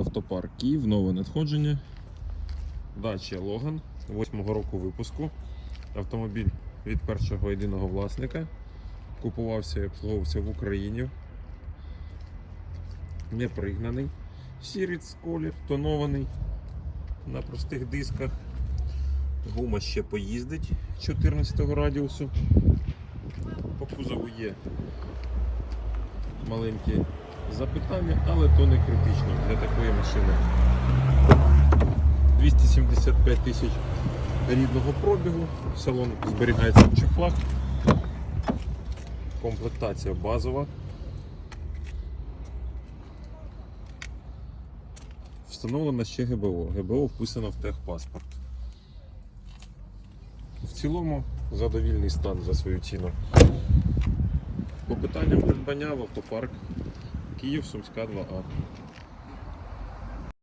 Автопарк Київ, нове надходження. Дача Логан 8-го року випуску. Автомобіль від першого єдиного власника. Купувався і обслуговувався в Україні. Не пригнаний. Сіріц колір, тонований на простих дисках. Гума ще поїздить 14 радіусу. По кузову є маленькі запитання, але то не критично для такої машини. 275 тисяч рідного пробігу, салон зберігається в чехлах. Комплектація базова. Встановлено ще ГБО. ГБО вписано в техпаспорт. В цілому задовільний стан за свою ціну. По питанням придбання в автопарк Київ, Сумська 2А.